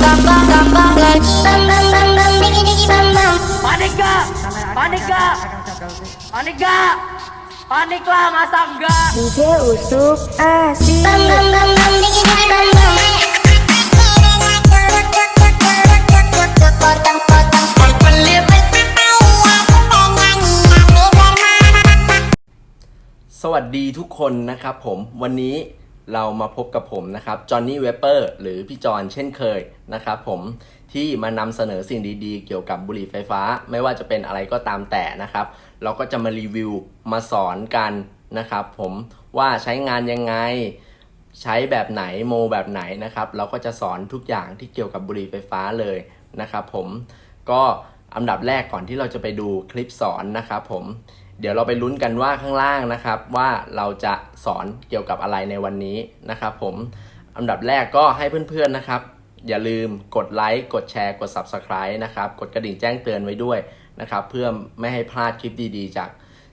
bum bum bum bum like bum bum bum bum diggy diggy bum bum. Panik gak? Panik gak? Panik gak? Panik lah masa enggak? DJ Usuk asik. Bum bum bum bum diggy diggy bum bum. Potong-potong สวัสดีทุกคนนะครับผมวันนี้ เรามาพบกับผมนะครับจอห์นนี่เวเปอร์หรือพี่จอนเช่นเคยนะครับผมที่มานำเสนอสิ่งดีๆ เกี่ยวกับบุหรี่ไฟฟ้า ไม่ว่าจะเป็นอะไรก็ตามแต่นะครับ เราก็จะมารีวิวมาสอนกันนะครับผมว่าใช้งานยังไงใช้แบบไหนโมแบบไหนนะครับ เราก็จะสอนทุกอย่างที่เกี่ยวกับบุหรี่ไฟฟ้าเลยนะครับผมก็อันดับแรกก่อนที่เราจะไปดูคลิปสอนนะครับผม เดี๋ยวเราไปลุ้นกันว่าข้างล่างนะครับ ว่าเราจะสอนเกี่ยวกับอะไรในวันนี้นะครับผมอันดับแรกก็ให้เพื่อนๆนะครับ อย่าลืมกดไลค์กดแชร์กด Subscribe นะครับ กดกระดิ่งแจ้งเตือนไว้ด้วยนะครับ เพื่อไม่ให้พลาดคลิปดีๆ จาก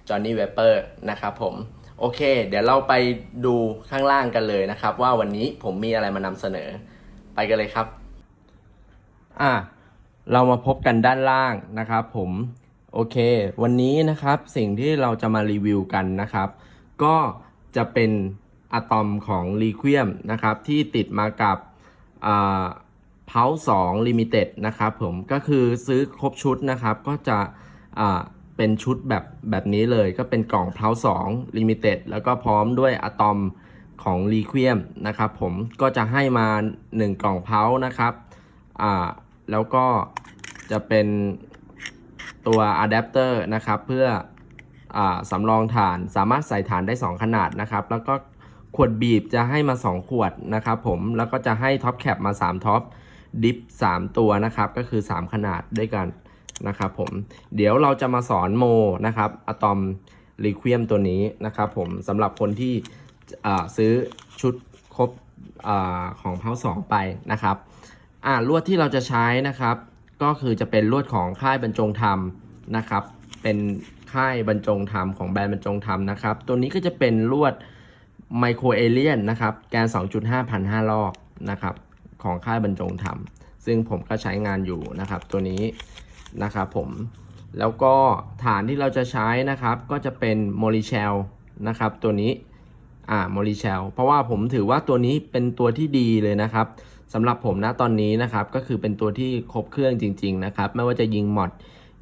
Johnny Wepper นะครับผมโอเค เดี๋ยวเราไปดูข้างล่างกันเลยนะครับ ว่าวันนี้ผมมีอะไรมานำเสนอ ไปกันเลยครับ อะเรามาพบกันด้านล่างนะครับผม โอเค วันนี้นะครับสิ่งที่เราจะมารีวิวกันนะครับ ก็จะเป็นอะตอมของ l ี q u i e m นะครับ ที่ติดมากับเพาสองลิมิเต็ดนะครับผมก็คือซื้อครบชุดนะครับ ก็จะเป็นชุดแบบแบบนี้เลยก็เป็นกล่องเพาสองลิมิเต็ดแล้วก็พร้อมด้วยอะตอมของ l ี q u i e m นะครับผมก็จะให้มา 1 กล่องเพานะครับแล้วก็จะเป็น ตัวอะแดปเตอร์นะครับเพื่ออสำรองฐานสามารถใส่ฐานได้ 2 ขนาดนะครับ แล้วก็ขวดบีบจะให้มา 2 ขวดนะครับผมแล้วก็จะให้ท็อปแคปมา 3 ท็อปดิฟ3ตัวนะครับก็คือ 3 ขนาดด้วยกันนะครับผมเดี๋ยวเราจะมาสอนโมนะครับอะตอมรีควียมตัวนี้นะครับผมสำหรับคนที่ซื้อชุดครบอของเพาสองไปนะครับอ่าลวดที่เราจะใช้นะครับ ก็คือจะเป็นลวดของค่ายบรรจงธรรมนะครับ เป็นค่ายบรรจงธรรมของแบรนด์บรรจงธรรมนะครับ ตัวนี้ก็จะเป็นลวดไมโครเอเลียนนะครับ แกน 2.5พันห้ารอบนะครับ ของค่ายบรรจงธรรม ซึ่งผมก็ใช้งานอยู่นะครับ ตัวนี้นะครับผม แล้วก็ฐานที่เราจะใช้นะครับ ก็จะเป็นโมลิเชลนะครับ ตัวนี้ อ่า โมลิเชล เพราะว่าผมถือว่าตัวนี้เป็นตัวที่ดีเลยนะครับ สำหรับผมนะตอนนี้นะครับก็คือเป็นตัวที่ครบเครื่องจริง ๆ นะครับ ไม่ว่าจะยิงหมอด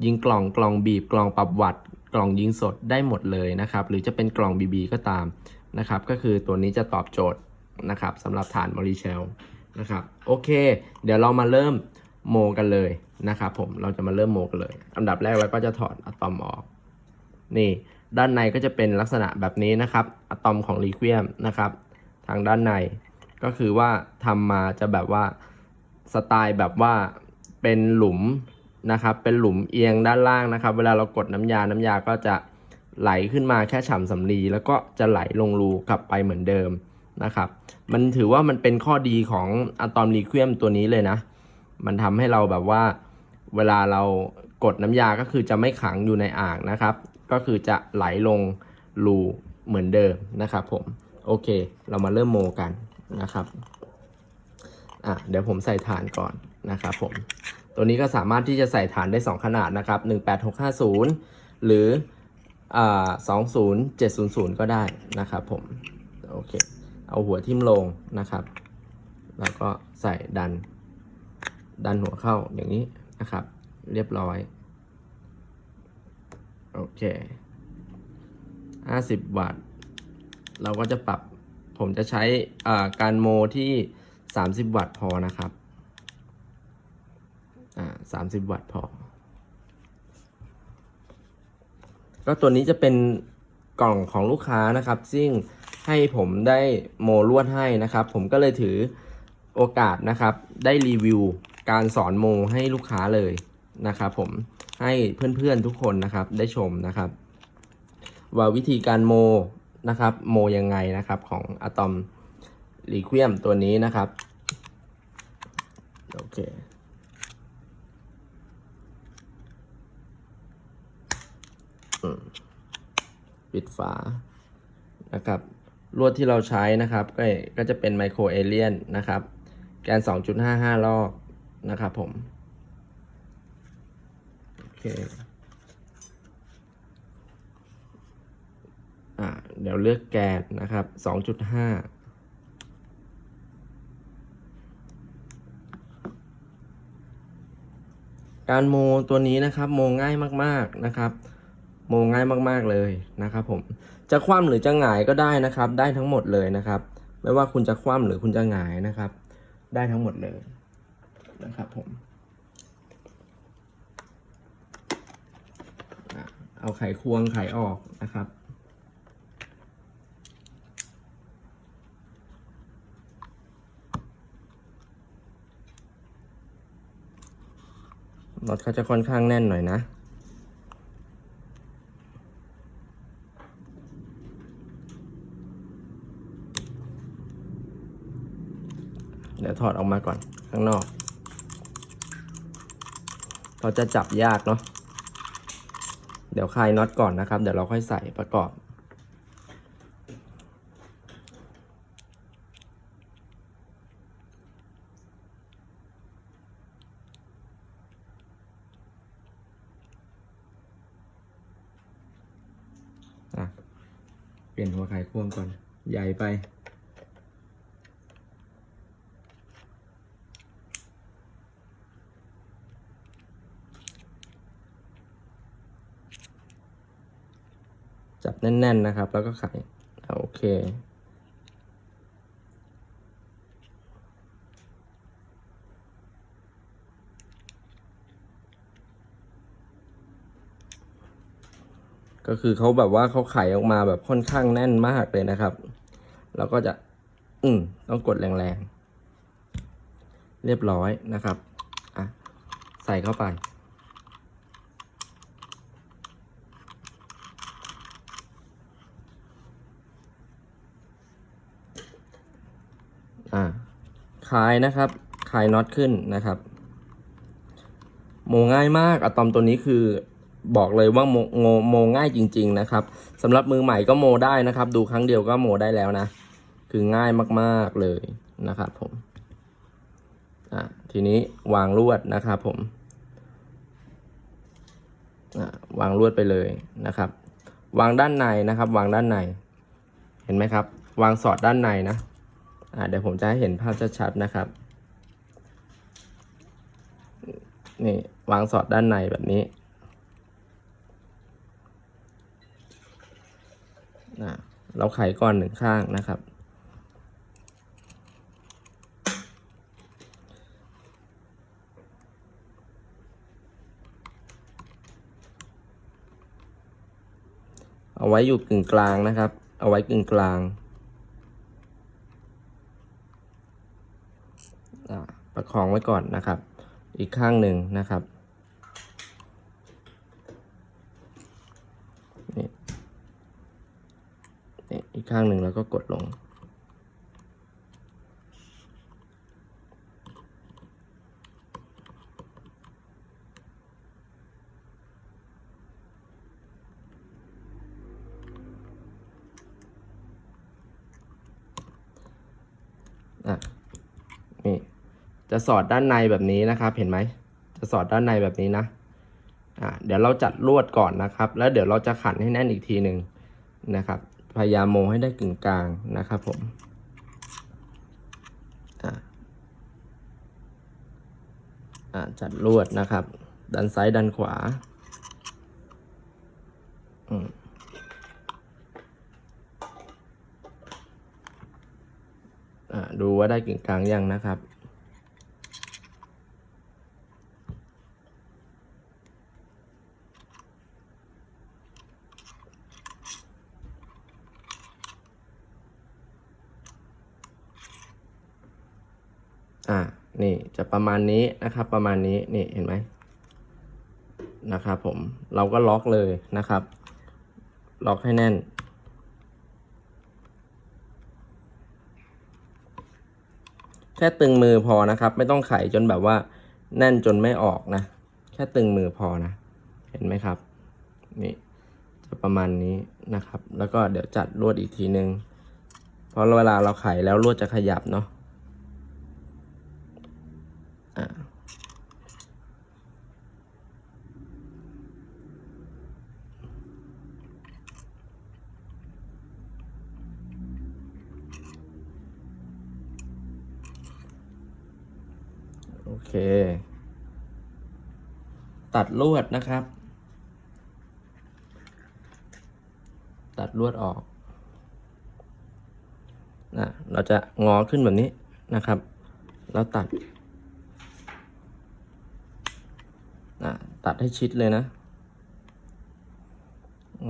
ยิงกล่องกล่องบีบกล่องปรับวัดกล่องยิงสดได้หมดเลยนะครับ หรือจะเป็นกล่อง BB ก็ตามนะครับ ก็คือตัวนี้จะตอบโจทย์นะครับสำหรับฐานโมลิเชลนะครับโอเค เดี๋ยวเรามาเริ่มโมกันเลยนะครับผมเราจะมาเริ่มโมกันเลย อันดับแรกเราก็จะถอดอะตอมออก นี่ด้านในก็จะเป็นลักษณะแบบนี้นะครับอะตอมของรีควียมนะครับ ทางด้านใน ก็คือว่าทำมาจะแบบว่าสไตล์แบบว่าเป็นหลุมนะครับ เป็นหลุมเอียงด้านล่างนะครับ เวลาเรากดน้ำยาน้ำยาก็จะไหลขึ้นมาแค่ฉ่ำสำลีแล้วก็จะไหลลงรูกลับไปเหมือนเดิมนะครับ มันถือว่ามันเป็นข้อดีของอะตอมรีเควียมตัวนี้เลยนะ มันทำให้เราแบบว่า เวลาเรากดน้ำยาก็คือจะไม่ขังอยู่ในอ่างนะครับ ก็คือจะไหลลงรูเหมือนเดิมนะครับผม โอเค เรามาเริ่มโมกัน นะครับอะเดี๋ยวผมใส่ฐานก่อนนะครับผม ตัวนี้ก็สามารถที่จะใส่ฐานได้ 2 ขนาดนะครับ 18650 หรืออ่า20700 ก็ได้นะครับผม โอเค เอาหัวทิ่มลงนะครับ แล้วก็ใส่ดัน ดันหัวเข้าอย่างนี้นะครับ เรียบร้อย โอเค 50 วัตต์ เราก็จะปรับ ผมจะใช้การโมที่ 30 วัตต์พอนะครับอ่า30วัตต์พอ ก็ตัวนี้จะเป็นกล่องของลูกค้านะครับ ซึ่งให้ผมได้โมลวดให้นะครับ ผมก็เลยถือโอกาสนะครับ ได้รีวิวการสอนโมให้ลูกค้าเลยนะครับผมให้เพื่อนๆทุกคนนะครับได้ชมนะครับ ว่าวิธีการโม นะครับ โมยังไงนะครับของอะตอมรีควียมตัวนี้นะครับ โอเคปิดฝานะครับลวดที่เราใช้นะครับ ก็ก็จะเป็นไมโครเอเลียนนะครับ แกน 2.55รอบนะครับผม โอเค อ่าเดี๋ยวเลือกแกนนะครับสองจุดห้าการโมตัวนี้นะครับโมง่ายมากๆนะครับ โมง่ายมากๆเลยนะครับ ผมจะคว่ำหรือจะหงายก็ได้นะครับ ได้ทั้งหมดเลยนะครับ ไม่ว่าคุณจะคว่ำหรือคุณจะหงายนะครับ ได้ทั้งหมดเลยนะครับ ผมเอาไขควงไขออกนะครับ น็อตเขาจะค่อนข้างแน่นหน่อยนะเดี๋ยวถอดออกมาก่อนข้างนอก เราจะจับยากเนาะ เดี๋ยวคลายน็อตก่อนนะครับ เดี๋ยวเราค่อยใส่ประกอบ อะ เปลี่ยนหัวไขควงก่อน ใหญ่ไป จับแน่น ๆนะครับ แล้วก็ไขอ่โอเค ก็คือเขาแบบว่าเขาไขออกมาแบบค่อนข้างแน่นมากเลยนะครับ แล้วก็จะ อืมต้องกดแรงๆ เรียบร้อยนะครับ อะ ใส่เข้าไป คลายนะครับคลายน็อตขึ้นนะครับโมง่ายมากอะตอมตัวนี้คือบอกเลยว่าโมโมโมง่ายจริง ๆ นะครับสำหรับมือใหม่ก็โมได้นะครับ ดูครั้งเดียวก็โมได้แล้วนะ คือง่ายมากๆเลยนะครับผมอ่าทีนี้วางลวดนะครับผมอ่าวางลวดไปเลยนะครับ วางด้านในนะครับ วางด้านใน เห็นไหมครับ วางสอดด้านในนะ อ่าเดี๋ยวผมจะให้เห็นภาพชัดๆนะครับ นี่วางสอดด้านในแบบนี้อ่าเราไขก่อนหนึ่งข้างนะครับ เอาไว้อยู่กึ่งกลางนะครับ เอาไว้กึ่งกลาง อ่า ประคองไว้ก่อนนะครับ อีกข้างหนึ่งนะครับนี่นี่อีกข้างหนึ่งแล้วก็กดลง อะ นี่ จะสอดด้านในแบบนี้นะครับ เห็นไหม จะสอดด้านในแบบนี้นะ อ่า เดี๋ยวเราจัดลวดก่อนนะครับ แล้วเดี๋ยวเราจะขันให้แน่นอีกทีหนึ่งนะครับ พยายามโมให้ได้กึ่งกลางนะครับผม อ่า อ่า จัดลวดนะครับ ด้านซ้ายด้านขวา อืมอ่าดูว่าได้กึ่งกลางยังนะครับ อ่า นี่จะประมาณนี้นะครับ ประมาณนี้นี่เห็นไหมนะครับผมเราก็ล็อกเลยนะครับ ล็อกให้แน่น แค่ตึงมือพอนะครับ ไม่ต้องไขจนแบบว่า แน่นจนไม่ออกนะ แค่ตึงมือพอนะ เห็นไหมครับ นี่จะประมาณนี้นะครับ แล้วก็เดี๋ยวจัดลวดอีกทีนึงเพราะเวลาเราไขแล้วลวดจะขยับเนาะ เค ตัดลวดนะครับ ตัดลวดออกนะเราจะงอขึ้นแบบนี้นะครับ แล้วตัดนะตัดให้ชิดเลยนะ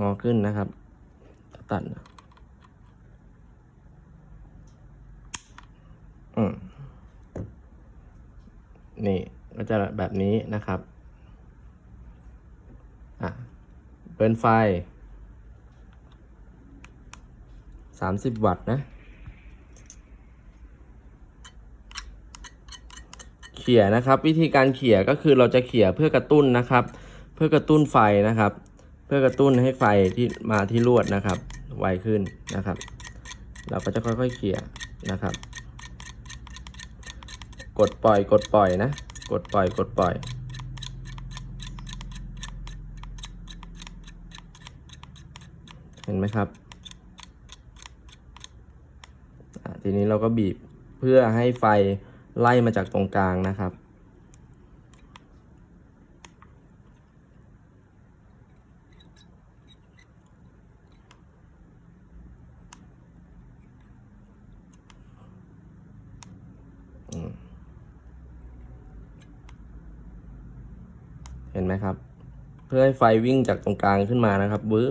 งอขึ้นนะครับ ตัดอืม นี่ก็จะแบบนี้นะครับอะเบิร์นไฟ 30 วัตต์นะ เขี่ยนะครับวิธีการเขี่ยก็คือเราจะเขี่ยเพื่อกระตุ้นนะครับ เพื่อกระตุ้นไฟนะครับ เพื่อกระตุ้นให้ไฟที่มาที่ลวดนะครับ ไวขึ้นนะครับ เราก็จะค่อยๆเขี่ยนะครับ กดปล่อยกดปล่อยนะ กดปล่อยกดปล่อย เห็นไหมครับทีนี้เราก็บีบเพื่อให้ไฟไล่มาจากตรงกลางนะครับ เห็นไหมครับ เพื่อให้ไฟวิ่งจากตรงกลางขึ้นมานะครับบอะ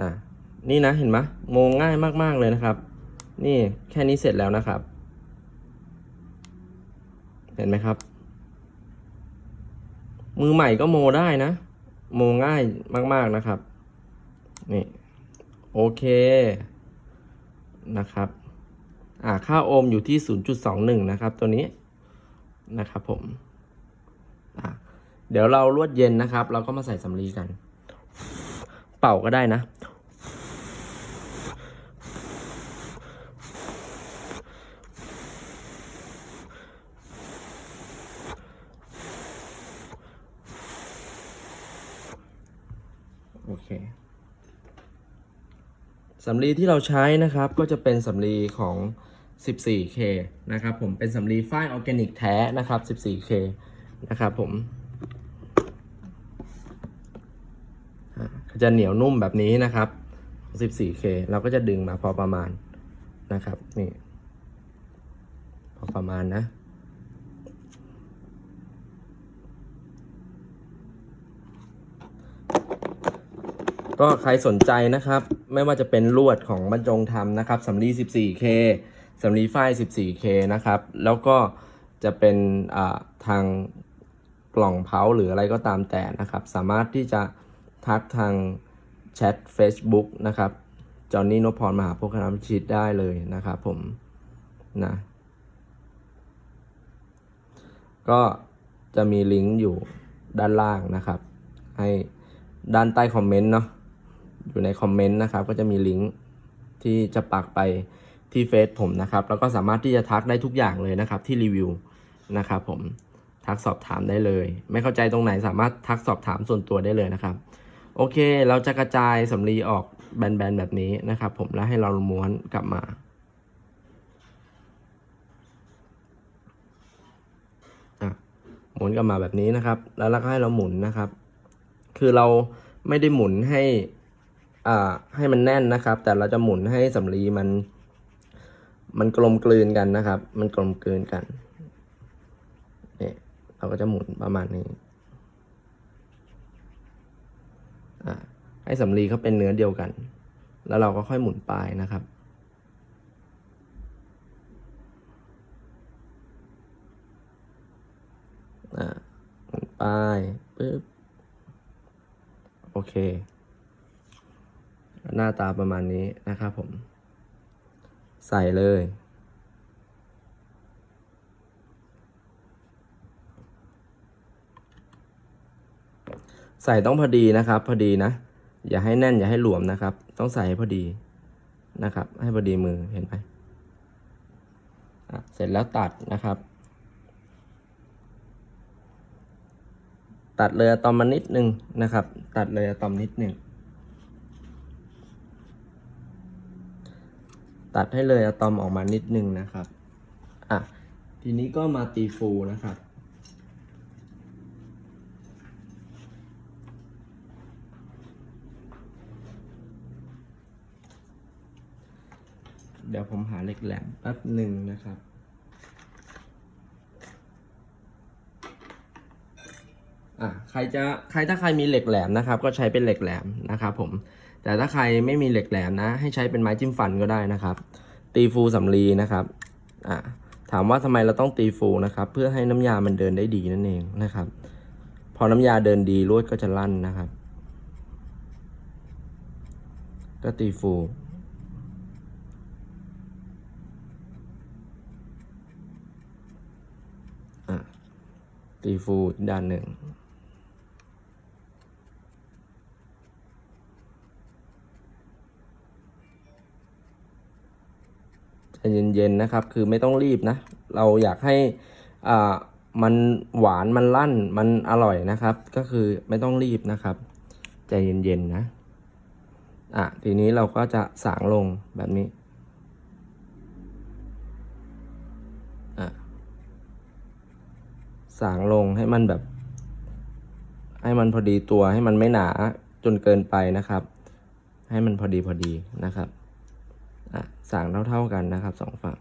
อะนี่นะเห็นไหมโมงง่ายมากๆเลยนะครับ นี่แค่นี้เสร็จแล้วนะครับ เห็นไหมครับ มือใหม่ก็โมได้นะ โมง่ายมากๆนะครับ นี่โอเคนะครับ อ่าค่าโอห์มอยู่ที่ 0.21 นะครับ ตัวนี้นะครับผม อะเดี๋ยวเราลวดเย็นนะครับ เราก็มาใส่สำลีกัน เป่าก็ได้นะ โอเค สำลีที่เราใช้นะครับก็จะเป็นสำลีของ 14K นะครับผมเป็นสำลีฝ้ายออร์แกนิกแท้นะครับ 14K นะครับผมจะเหนียวนุ่มแบบนี้นะครับ 14K เราก็จะดึงมาพอประมาณนะครับ นี่ พอประมาณนะ ก็ใครสนใจนะครับ ไม่ว่าจะเป็นลวดของบรรจงทำนะครับสำลี 14K สำลีฝ้าย 14K นะครับ แล้วก็จะเป็นทางกล่องเผาหรืออะไรก็ตามแต่นะครับ สามารถที่จะทักทางแชท Facebook นะครับ จอห์นนี่นพพรมหาพคณพิชิตได้เลยนะครับผมนะ ก็จะมีลิงก์อยู่ด้านล่างนะครับ ให้ด้านใต้คอมเมนต์เนาะ อยู่ในคอมเมนต์นะครับ ก็จะมีลิงก์ที่จะปักไปที่เฟซผมนะครับ แล้วก็สามารถที่จะทักได้ทุกอย่างเลยนะครับ ที่รีวิวนะครับผมทักสอบถามได้เลย ไม่เข้าใจตรงไหนสามารถทักสอบถามส่วนตัวได้เลยนะครับ โอเค เราจะกระจายสำลีออกแบนๆแบบนี้นะครับ ผมแล้วให้เราม้วนกลับมาหมุนกลับมาแบบนี้นะครับ แล้วเราก็ให้เราหมุนนะครับ คือเราไม่ได้หมุนให้ ให้มันแน่นนะครับ แต่เราจะหมุนให้สำลีมัน มันกลมกลืนกันนะครับ มันกลมกลืนกันเนี่ยเราก็จะหมุนประมาณนี้ให้สำลีเขาเป็นเนื้อเดียวกัน แล้วเราก็ค่อยหมุนปลายนะครับหมุนปลายปึ๊บโอเค หน้าตาประมาณนี้นะครับผม ใส่เลย ใส่ต้องพอดีนะครับ พอดีนะ อย่าให้แน่นอย่าให้หลวมนะครับ ต้องใส่ให้พอดีนะครับ ให้พอดีมือเห็นไหมอะเสร็จแล้วตัดนะครับ ตัดเลยอะตอมมานิดนึงนะครับ ตัดเลยอะตอมนิดนึง ตัดให้เลยอะตอมออกมานิดนึงนะครับ อะ ทีนี้ก็มาตีฟูนะครับ เดี๋ยวผมหาเหล็กแหลมแป๊บหนึ่งนะครับ อะใครจะใครถ้าใครมีเหล็กแหลมนะครับ ก็ใช้เป็นเหล็กแหลมนะครับผมแต่ถ้าใครไม่มีเหล็กแหลมนะ ให้ใช้เป็นไม้จิ้มฟันก็ได้นะครับ ตีฟูสำลีนะครับอะถามว่าทำไมเราต้องตีฟูนะครับ เพื่อให้น้ำยามันเดินได้ดีนั่นเองนะครับ พอน้ำยาเดินดีลวดก็จะลั่นนะครับ ก็ตีฟูอะตีฟูอีกด้านหนึ่ง เย็นๆนะครับ คือไม่ต้องรีบนะ เราอยากให้อ่ามันหวานมันลั่นมันอร่อยนะครับ ก็คือไม่ต้องรีบนะครับ ใจเย็นๆนะอะทีนี้เราก็จะสางลงแบบนี้อะสางลงให้มันแบบ ให้มันพอดีตัวให้มันไม่หนาจนเกินไปนะครับ ให้มันพอดีพอดีนะครับ อะสางเท่า ๆกันนะครับสองฝั่ง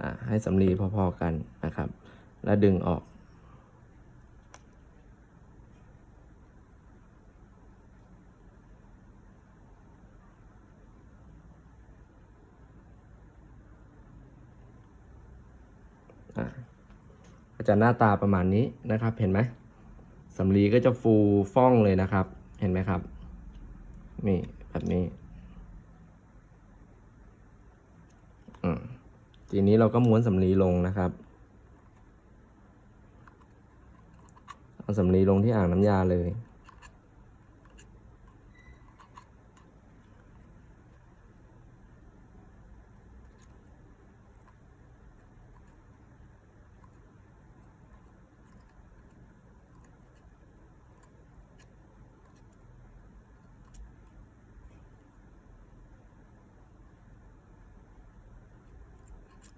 อะให้สำลีพอๆกันนะครับ แล้วดึงออก ก็จะหน้าตาประมาณนี้นะครับ เห็นไหมสำลีก็จะฟูฟ่องเลยนะครับ เห็นไหมครับ นี่แบบนี้อืมทีนี้เราก็ม้วนสำลีลงนะครับเอาสำลีลงที่อ่างน้ำยาเลย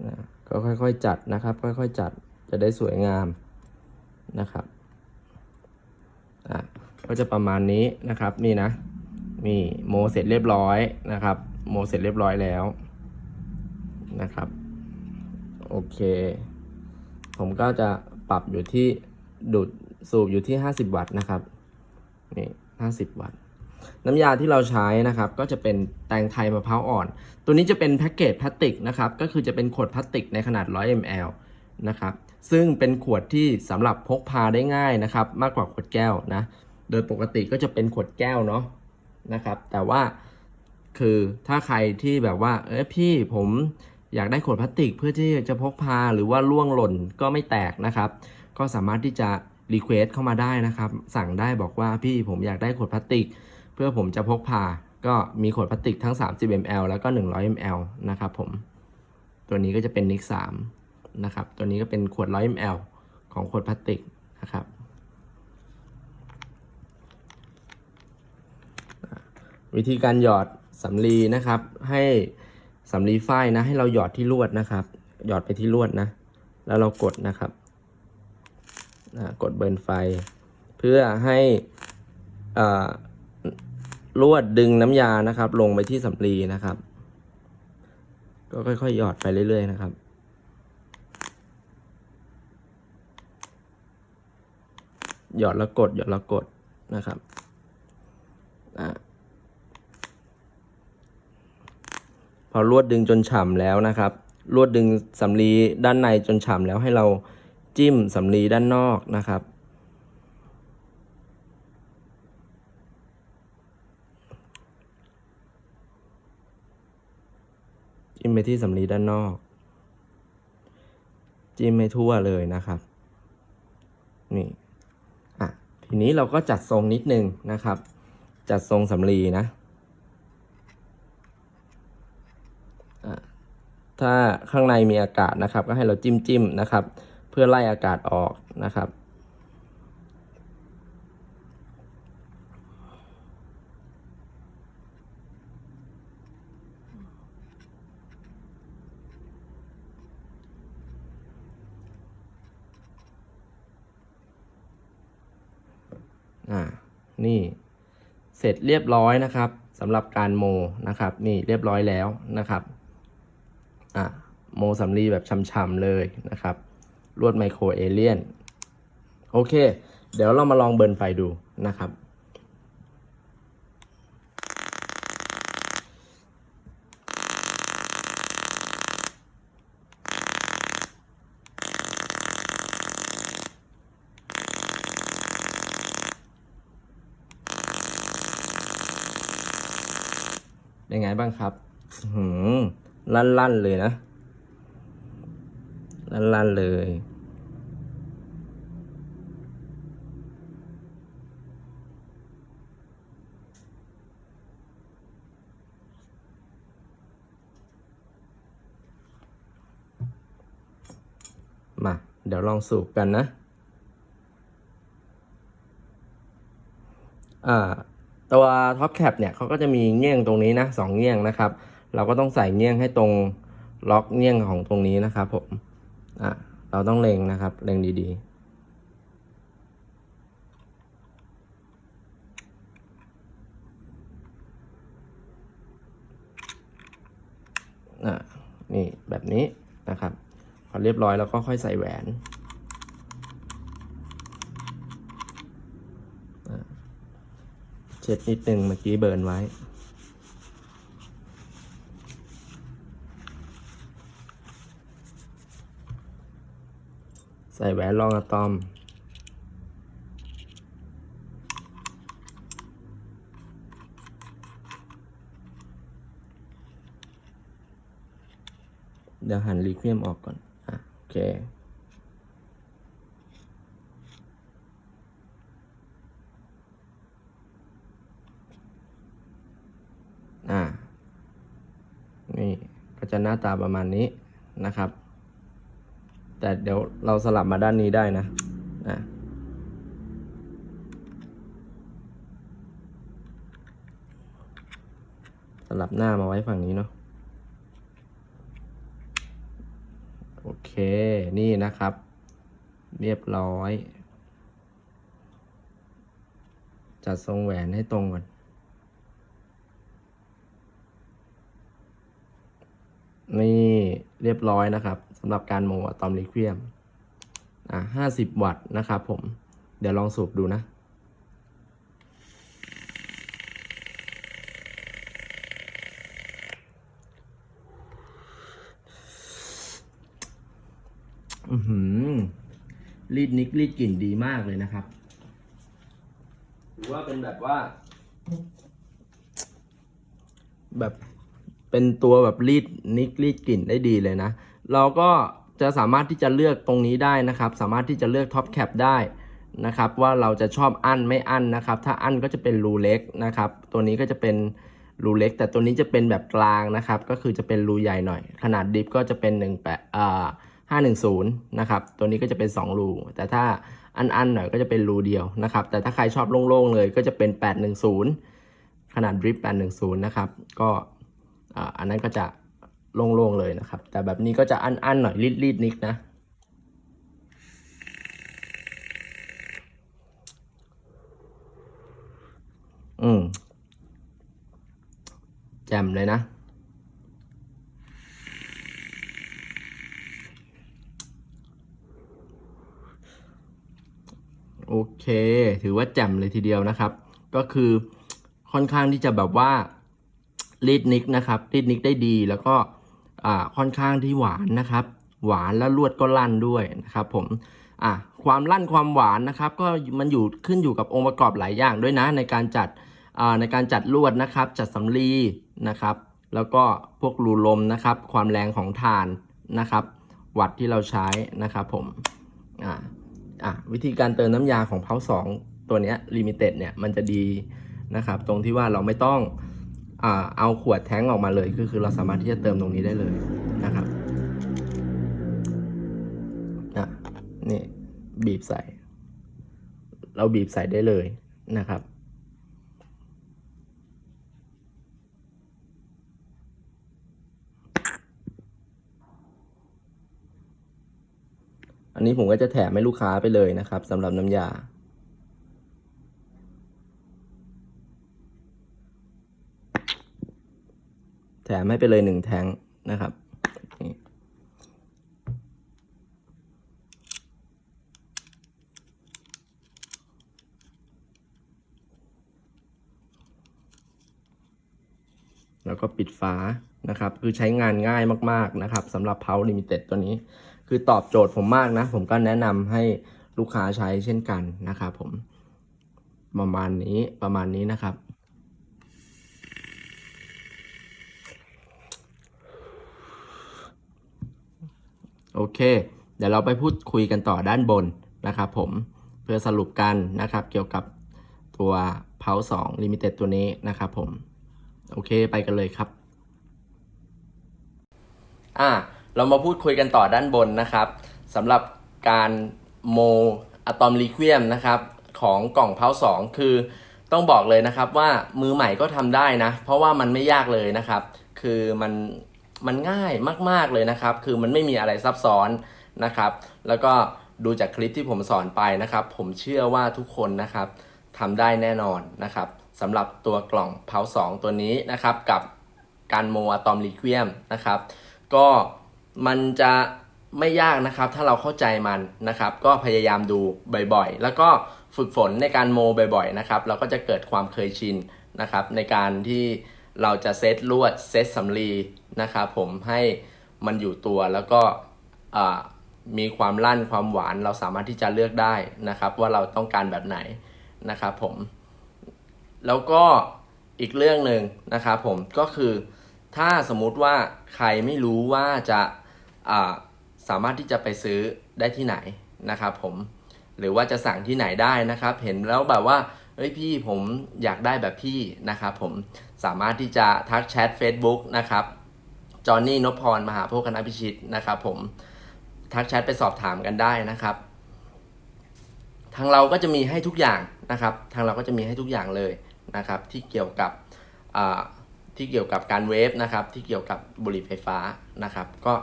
นะ ก็ค่อยๆจัดนะครับ ค่อยๆจัดจะได้สวยงามนะครับอะก็จะประมาณนี้นะครับนี่นะมีโมเสร็จเรียบร้อยนะครับ โมเสร็จเรียบร้อยแล้วนะครับ โอเค ผมก็จะปรับอยู่ที่ดูดสูบอยู่ที่ 50 วัตต์นะครับนี่50 วัตต์ น้ำยาที่เราใช้นะครับ ก็จะเป็นแตงไทยมะพร้าวอ่อน ตัวนี้จะเป็นแพ็กเกจพลาสติกนะครับ ก็คือจะเป็นขวดพลาสติกในขนาด 100 ml นะครับ ซึ่งเป็นขวดที่สำหรับพกพาได้ง่ายนะครับ มากกว่าขวดแก้วนะ โดยปกติก็จะเป็นขวดแก้วเนาะนะครับ แต่ว่าคือถ้าใครที่แบบว่า เอ้ยพี่ผมอยากได้ขวดพลาสติกเพื่อที่จะพกพาหรือว่าล่วงหล่นก็ไม่แตกนะครับ ก็สามารถที่จะรีเควสเข้ามาได้นะครับ สั่งได้บอกว่าพี่ผมอยากได้ขวดพลาสติก พื่อผมจะพกพา ก็มีขวดพลาสติกทั้ง 30 ml แล้วก็ 100 ml นะครับผม ตัวนี้ก็จะเป็นนิก3นะครับ ตัวนี้ก็เป็นขวด 100 ml ของขวดพลาสติกนะครับ วิธีการหยอดสำลีนะครับ ให้สำลีฝ้ายนะ ให้เราหยอดที่ลวดนะครับ หยอดไปที่ลวดนะ แล้วเรากดนะครับกดเบิร์นไฟ เพื่อให้อ่า ลวดดึงน้ำยานะครับ ลงไปที่สำลีนะครับ ก็ค่อยๆหยอดไปเรื่อยๆนะครับ หยอดแล้วกดหยอดแล้วกดนะครับอะพอลวดดึงจนฉ่ำแล้วนะครับ ลวดดึงสำลีด้านในจนฉ่ำแล้วให้เราจิ้มสำลีด้านนอกนะครับ นไปที่สำลีด้านนอก จิ้มไปทั่วเลยนะครับ นี่อะทีนี้เราก็จัดทรงนิดนึงนะครับ จัดทรงสำลีนะถ้าข้างในมีอากาศนะครับ ก็ให้เราจิ้มจิ้มนะครับ เพื่อไล่อากาศออกนะครับ นี่เสร็จเรียบร้อยนะครับสำหรับการโมนะครับ นี่เรียบร้อยแล้วนะครับอะโมสำลีแบบช่ำๆเลยนะครับ ลวดไมโครเอเลียน โอเค เดี๋ยวเรามาลองเบิร์นไฟดูนะครับ เป็นไงบ้าง ครับหืมลั่นลั่นๆเลยนะ ลั่นลั่นๆเลย มา เดี๋ยวลองสูบกันนะ อ่า ตัวท็อปแคปเนี่ยเขาก็จะมีเงี้ยงตรงนี้นะสองเงี้ยงนะครับ เราก็ต้องใส่เงี้ยงให้ตรงล็อกเงี้ยงของตรงนี้นะครับผมอะเราต้องเล็งนะครับเล็งดีๆนี่แบบนี้นะครับ พอเรียบร้อยแล้วก็ค่อยใส่แหวน ช็ดนิดนึงเมื่อกี้เบิร์นไว้ ใส่แหวนรองอะตอม เดี๋ยวหันรีเควมออกก่อน อะ โอเค อ่า นี่ก็จะ หน้าตาประมาณนี้นะครับ แต่เดี๋ยวเราสลับมาด้านนี้ได้นะอะสลับหน้ามาไว้ฝั่งนี้เนาะโอเคนี่นะครับ เรียบร้อย จัดทรงแหวนให้ตรงก่อน นี่เรียบร้อยนะครับสำหรับการโมอะตอมลิควียมอะห้าสิบวัตต์นะครับผม เดี๋ยวลองสูบดูนะ อือหือ รีดนิกรีดกลิ่นดีมากเลยนะครับ ถือว่าเป็นแบบว่า แบบ เป็นตัวแบบรีดนิกรีดกลิ่นได้ดีเลยนะ เราก็จะสามารถที่จะเลือกตรงนี้ได้นะครับ สามารถที่จะเลือกท็อปแคปได้นะครับว่าเราจะชอบอั้นไม่อั้นนะครับ ถ้าอั้นก็จะเป็นรูเล็กนะครับ ตัวนี้ก็จะเป็นรูเล็ก แต่ตัวนี้จะเป็นแบบกลางนะครับ ก็คือจะเป็นรูใหญ่หน่อย ขนาดดิฟก็จะเป็น1แปดอ่า510นะครับ ตัวนี้ก็จะเป็น 2 รู แต่ถ้าอันๆหน่อยก็จะเป็นรูเดียวนะครับ แต่ถ้าใครชอบโล่งๆเลยก็จะเป็น 810 ขนาดดริฟ810 นะครับ ก็ อ่าอันนั้นก็จะโล่งๆเลยนะครับ แต่แบบนี้ก็จะอันๆหน่อยรีดๆนิกนะอืมแจ่มเลยนะ โอเค ถือว่าแจ่มเลยทีเดียวนะครับ ก็คือค่อนข้างที่จะแบบว่า รีดนิกนะครับรีดนิกได้ดีแล้วก็ค่อนข้างที่หวานนะครับ หวานแล้วลวดก็ลั่นด้วยนะครับ ผมอะความลั่นความหวานนะครับ ก็มันอยู่ขึ้นอยู่กับองค์ประกอบหลายอย่างด้วยนะ ในการจัดในการจัดลวดนะครับ จัดสำลีนะครับ แล้วก็พวกรูลมนะครับ ความแรงของฐานนะครับ วัดที่เราใช้นะครับ ผมอ่าอะวิธีการเติมน้ำยาของเพาสองตัวเนี้ยลิมิเต็ดเนี่ยมันจะดีนะครับ ตรงที่ว่าเราไม่ต้อง เอาขวดแท้งออกมาเลยก็คือเราสามารถที่จะเติมตรงนี้ได้เลยนะครับนะนี่บีบใส่ เราบีบใส่ได้เลยนะครับ อันนี้ผมก็จะแถมให้ลูกค้าไปเลยนะครับสำหรับน้ำยา ถมให้ไปเลยหนึ่งแทงนะครับแล้วก็ปิดฝานะครับ คือใช้งานง่ายมากๆนะครับสำหรับ p o w Limited ตัวนี้ คือตอบโจทย์ผมมากนะ ผมก็แนะนำให้ลูกค้าใช้เช่นกันนะครับผมประมาณนี้ประมาณนี้นะครับ โอเค เดี๋ยวเราไปพูดคุยกันต่อด้านบนนะครับผมเพื่อสรุปกันนะครับ เกี่ยวกับตัวเพาสองลิมิเต็ดตัวนี้นะครับผม โอเคไปกันเลยครับ อ่าเรามาพูดคุยกันต่อด้านบนนะครับสำหรับการโมอะตอมลิควีมนะครับของกล่องเพาสองคือต้องบอกเลยนะครับว่ามือใหม่ก็ทำได้นะ เพราะว่ามันไม่ยากเลยนะครับ คือมัน มันง่ายมาก ๆเลยนะครับ คือมันไม่มีอะไรซับซ้อนนะครับ แล้วก็ดูจากคลิปที่ผมสอนไปนะครับ ผมเชื่อว่าทุกคนนะครับทำได้แน่นอนนะครับสำหรับตัวกล่องเพาสองตัวนี้นะครับ กับการโมอะตอมลิควีมนะครับ ก็มันจะไม่ยากนะครับ ถ้าเราเข้าใจมันนะครับ ก็พยายามดูบ่อยๆ แล้วก็ฝึกฝนในการโมบ่อยๆนะครับ เราก็จะเกิดความเคยชินนะครับ ในการที่ เราจะเซตลวดเซตสำลีนะครับผมให้มันอยู่ตัวแล้วก็มีความลั่นความหวานเราสามารถที่จะเลือกได้นะครับ ว่าเราต้องการแบบไหนนะครับผม แล้วก็อีกเรื่องหนึ่งนะครับผมก็คือถ้าสมมุติว่าใครไม่รู้ว่าจะาสามารถที่จะไปซื้อได้ที่ไหนนะครับผมหรือว่าจะสั่งที่ไหนได้นะครับ เห็นแล้วแบบว่าเฮ้ยพี่ผมอยากได้แบบพี่นะครับผม สามารถที่จะทักแชท Facebook นะครับจอห์นนี่นพพรมหาโพคณะพิชิตนะครับ ผมทักแชทไปสอบถามกันได้นะครับ ทางเราก็จะมีให้ทุกอย่างนะครับ ทางเราก็จะมีให้ทุกอย่างเลยนะครับ ที่เกี่ยวกับที่เกี่ยวกับการเวฟนะครับ ที่เกี่ยวกับบุหรี่ไฟฟ้านะครับ ก็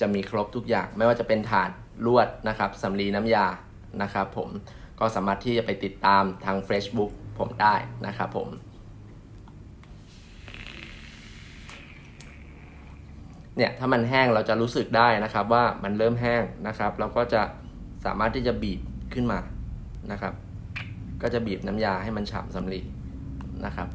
จะมีครบทุกอย่าง ไม่ว่าจะเป็นถ่านลวดนะครับสำลีน้ำยานะครับ ผมก็สามารถที่จะไปติดตามทาง Facebook ผมได้นะครับผม เนี่ยถ้ามันแห้งเราจะรู้สึกได้นะครับว่ามันเริ่มแห้งนะครับ เราก็จะสามารถที่จะบีบขึ้นมานะครับ ก็จะบีบน้ำยาให้มันฉ่ำสำลีนะครับ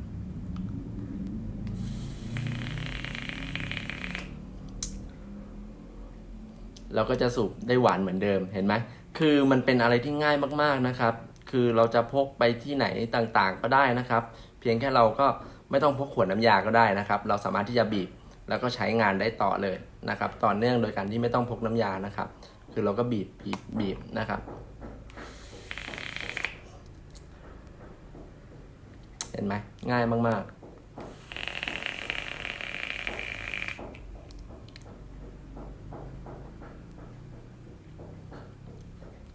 เราก็จะสูบได้หวานเหมือนเดิมเห็นไหมคือมันเป็นอะไรที่ง่ายมากๆนะครับ คือเราจะพกไปที่ไหนต่างๆก็ได้นะครับ เพียงแค่เราก็ไม่ต้องพกขวดน้ำยาก็ได้นะครับ เราสามารถที่จะบีบ แล้วก็ใช้งานได้ต่อเลยนะครับต่อเนื่องโดยการที่ไม่ต้องพกน้ำยานะครับ คือเราก็บีบบีบบีบนะครับ เห็นไหมง่ายมากๆ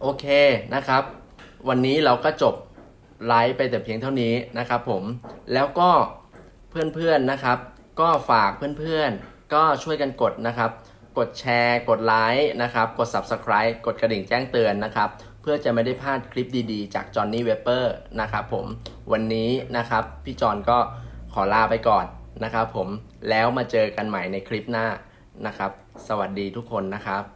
โอเคนะครับ วันนี้เราก็จบไลฟ์ไปแต่เพียงเท่านี้นะครับผมแล้วก็เพื่อนๆนะครับ ก็ฝากเพื่อนๆ ก็ช่วยกันกดนะครับ กดแชร์ กดไลค์นะครับ กด Subscribe กดกระดิ่งแจ้งเตือนนะครับ เพื่อจะไม่ได้พลาดคลิปดีๆ จากจอห์นนี่เวเปอร์นะครับผมวันนี้นะครับ พี่จอนก็ขอลาไปก่อนนะครับผมแล้วมาเจอกันใหม่ในคลิปหน้านะครับ สวัสดีทุกคนนะครับ